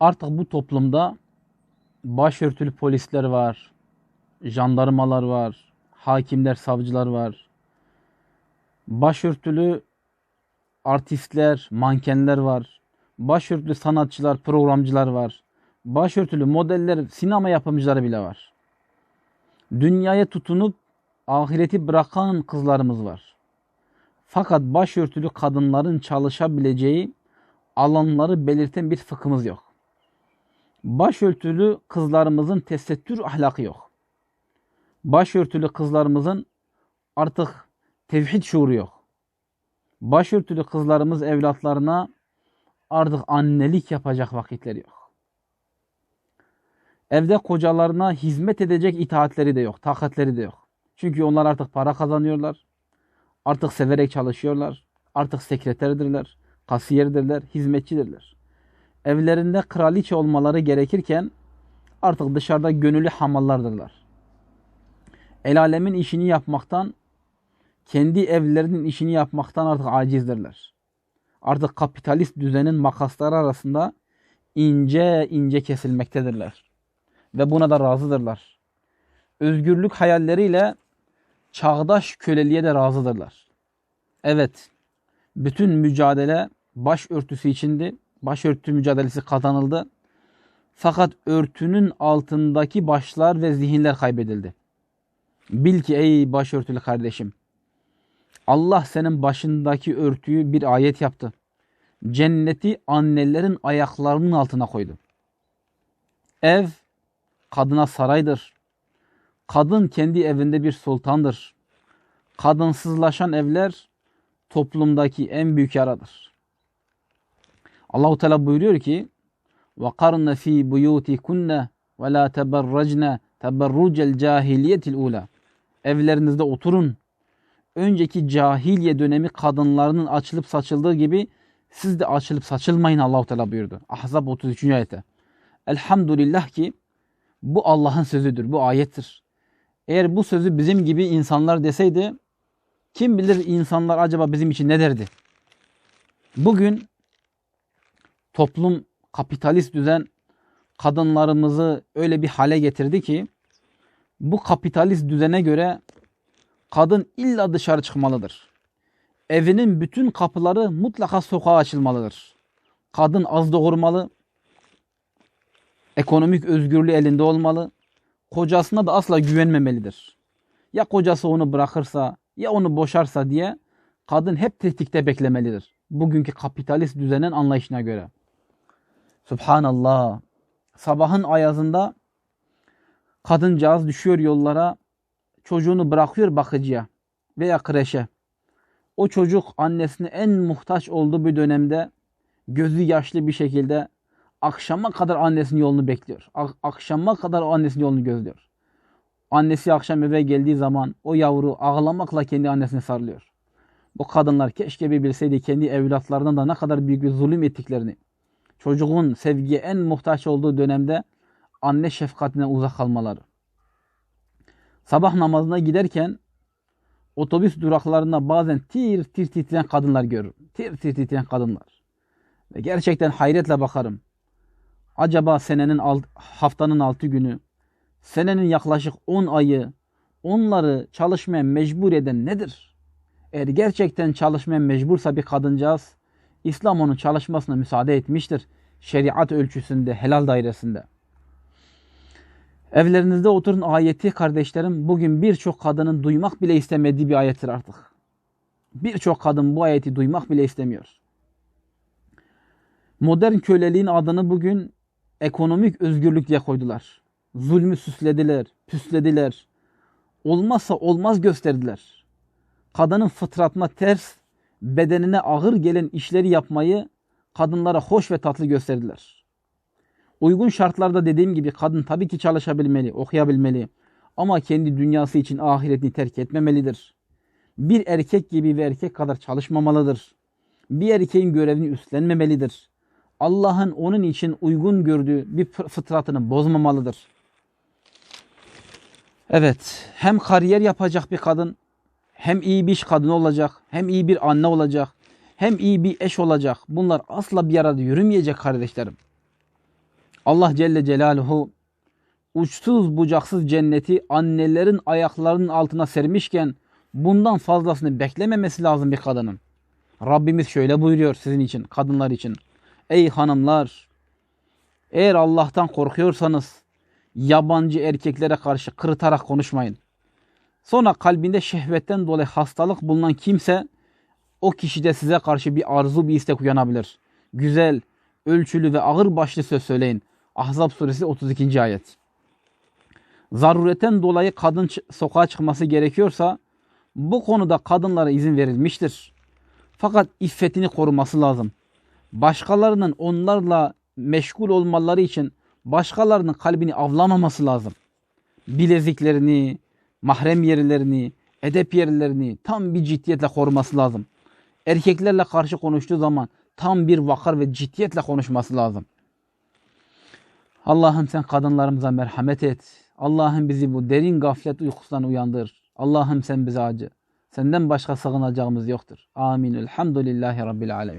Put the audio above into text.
Artık bu toplumda başörtülü polisler var, jandarmalar var, hakimler, savcılar var. Başörtülü artistler, mankenler var. Başörtülü sanatçılar, programcılar var. Başörtülü modeller, sinema yapımcıları bile var. Dünyaya tutunup ahireti bırakan kızlarımız var. Fakat başörtülü kadınların çalışabileceği alanları belirten bir fıkhımız yok. Başörtülü kızlarımızın tesettür ahlakı yok. Başörtülü kızlarımızın artık tevhid şuuru yok. Başörtülü kızlarımız evlatlarına artık annelik yapacak vakitleri yok. Evde kocalarına hizmet edecek itaatleri de yok, takatleri de yok. Çünkü onlar artık para kazanıyorlar. Artık severek çalışıyorlar. Artık sekreterdirler, kasiyerdirler, hizmetçidirler. Evlerinde kraliçe olmaları gerekirken artık dışarıda gönüllü hamallardırlar. El alemin işini yapmaktan, kendi evlerinin işini yapmaktan artık acizdirler. Artık kapitalist düzenin makasları arasında ince ince kesilmektedirler. Ve buna da razıdırlar. Özgürlük hayalleriyle çağdaş köleliğe de razıdırlar. Evet, bütün mücadele başörtüsü içindi. Başörtü mücadelesi kazanıldı. Fakat örtünün altındaki başlar ve zihinler kaybedildi. Bil ki ey başörtülü kardeşim, Allah senin başındaki örtüyü bir ayet yaptı. Cenneti annelerin ayaklarının altına koydu. Ev kadına saraydır. Kadın kendi evinde bir sultandır. Kadınsızlaşan evler toplumdaki en büyük yaradır. Allahu Teala buyuruyor ki: "Ve karne fi buyutikunna ve la teberracna teberrucel cahiliyetil ula." Evlerinizde oturun. Önceki cahiliye dönemi kadınlarının açılıp saçıldığı gibi siz de açılıp saçılmayın Allahu Teala buyurdu. Ahzab 33. ayette. Elhamdülillah ki bu Allah'ın sözüdür, bu ayettir. Eğer bu sözü bizim gibi insanlar deseydi kim bilir insanlar acaba bizim için ne derdi? Bugün toplum kapitalist düzen kadınlarımızı öyle bir hale getirdi ki bu kapitalist düzene göre kadın illa dışarı çıkmalıdır. Evinin bütün kapıları mutlaka sokağa açılmalıdır. Kadın az doğurmalı, ekonomik özgürlüğü elinde olmalı, kocasına da asla güvenmemelidir. Ya kocası onu bırakırsa ya onu boşarsa diye kadın hep tetikte beklemelidir. Bugünkü kapitalist düzenin anlayışına göre. Subhanallah. Sabahın ayazında kadıncağız düşüyor yollara, çocuğunu bırakıyor bakıcıya veya kreşe. O çocuk annesine en muhtaç olduğu bir dönemde gözü yaşlı bir şekilde akşama kadar annesinin yolunu bekliyor. Akşama kadar o annesinin yolunu gözlüyor. Annesi akşam eve geldiği zaman o yavru ağlamakla kendi annesine sarılıyor. Bu kadınlar keşke bir bilseydi kendi evlatlarından da ne kadar büyük bir zulüm ettiklerini. Çocuğun sevgiye en muhtaç olduğu dönemde anne şefkatine uzak kalmaları. Sabah namazına giderken otobüs duraklarında bazen tir tir titreyen kadınlar görürüm. Tir tir titreyen kadınlar. Ve gerçekten hayretle bakarım. Acaba senenin alt, haftanın altı günü, senenin yaklaşık on ayı onları çalışmaya mecbur eden nedir? Eğer gerçekten çalışmaya mecbursa bir kadıncağız, İslam onun çalışmasına müsaade etmiştir. Şeriat ölçüsünde, helal dairesinde. Evlerinizde oturun ayeti kardeşlerim bugün birçok kadının duymak bile istemediği bir ayettir artık. Birçok kadın bu ayeti duymak bile istemiyor. Modern köleliğin adını bugün ekonomik özgürlük diye koydular. Zulmü süslediler, püslediler. Olmazsa olmaz gösterdiler. Kadının fıtratına ters, bedenine ağır gelen işleri yapmayı kadınlara hoş ve tatlı gösterdiler. Uygun şartlarda dediğim gibi kadın tabii ki çalışabilmeli, okuyabilmeli. Ama kendi dünyası için ahiretini terk etmemelidir. Bir erkek gibi ve erkek kadar çalışmamalıdır. Bir erkeğin görevini üstlenmemelidir. Allah'ın onun için uygun gördüğü bir fıtratını bozmamalıdır. Evet, hem kariyer yapacak bir kadın, hem iyi bir iş kadını olacak, hem iyi bir anne olacak, hem iyi bir eş olacak. Bunlar asla bir arada yürümeyecek kardeşlerim. Allah Celle Celaluhu uçsuz bucaksız cenneti annelerin ayaklarının altına sermişken bundan fazlasını beklememesi lazım bir kadının. Rabbimiz şöyle buyuruyor sizin için, kadınlar için. Ey hanımlar, eğer Allah'tan korkuyorsanız yabancı erkeklere karşı kırıtarak konuşmayın. Sonra kalbinde şehvetten dolayı hastalık bulunan kimse o kişide size karşı bir arzu, bir istek uyanabilir. Güzel, ölçülü ve ağır başlı söz söyleyin. Ahzab suresi 32. ayet. Zaruretten dolayı kadın sokağa çıkması gerekiyorsa bu konuda kadınlara izin verilmiştir. Fakat iffetini koruması lazım. Başkalarının onlarla meşgul olmaları için başkalarının kalbini avlamaması lazım. Bileziklerini, mahrem yerlerini, edep yerlerini tam bir ciddiyetle koruması lazım. Erkeklerle karşı konuştuğu zaman tam bir vakar ve ciddiyetle konuşması lazım. Allah'ım sen kadınlarımıza merhamet et. Allah'ım bizi bu derin gaflet uykusundan uyandır. Allah'ım sen bize acı. Senden başka sığınacağımız yoktur. Amin. Elhamdülillahi Rabbil alemin.